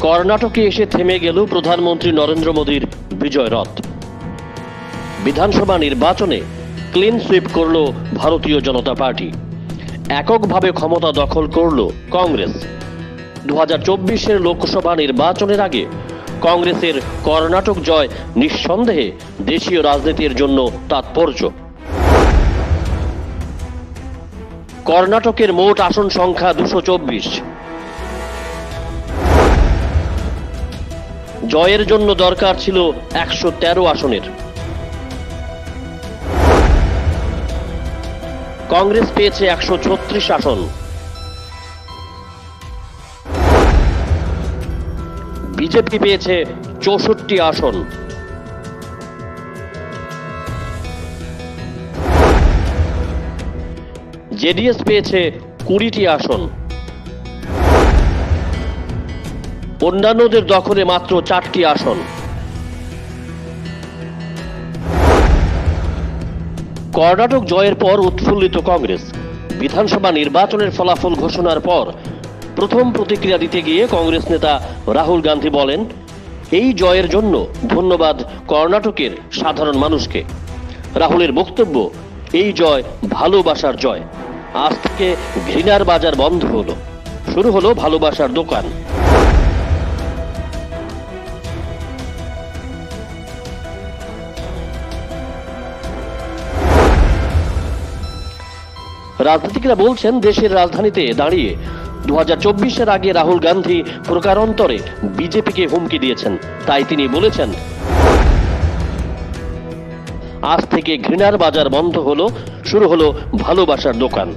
কর্ণাটকে এসে থেমে গেল প্রধানমন্ত্রী নরেন্দ্র মোদীর বিজয় রথ। বিধানসভা নির্বাচনে ক্লিন সুইপ করল ভারতীয় জনতা পার্টি। এককভাবে ক্ষমতা দখল করল কংগ্রেস। দু হাজার চব্বিশের লোকসভা নির্বাচনের আগে কংগ্রেসের কর্ণাটক জয় নিঃসন্দেহে দেশীয় রাজনীতির জন্য তাৎপর্য। কর্ণাটকের মোট আসন সংখ্যা দুশো চব্বিশ। জয়ের জন্য দরকার ছিল একশো তেরো আসনের। কংগ্রেস পেয়েছে একশো ছত্রিশ আসন। বিজেপি পেয়েছে চৌষট্টি আসন। জেডিএস পেয়েছে কুড়িটি আসন। অন্যান্যদের দখলে মাত্র চারটি আসন। কর্ণাটক জয়ের পর উৎফুল্লিত কংগ্রেস। বিধানসভা নির্বাচনের ফলাফল ঘোষণার পর প্রথম প্রতিক্রিয়া দিতে গিয়ে কংগ্রেস নেতা রাহুল গান্ধী বলেন, এই জয়ের জন্য ধন্যবাদ কর্ণাটকের সাধারণ মানুষকে। রাহুলের বক্তব্য, এই জয় ভালোবাসার জয়। আজ থেকে ঘৃণার বাজার বন্ধ হলো। শুরু হলো ভালোবাসার দোকান। রাজনীতিকরা বলছেন দেশের রাজধানীতে দাঁড়িয়ে দু হাজার আগে রাহুল গান্ধী প্রকারান্তরে বিজেপিকে হুমকি দিয়েছেন। তাই তিনি বলেছেন, আজ থেকে ঘৃণার বাজার বন্ধ হলো, শুরু হলো ভালোবাসার দোকান।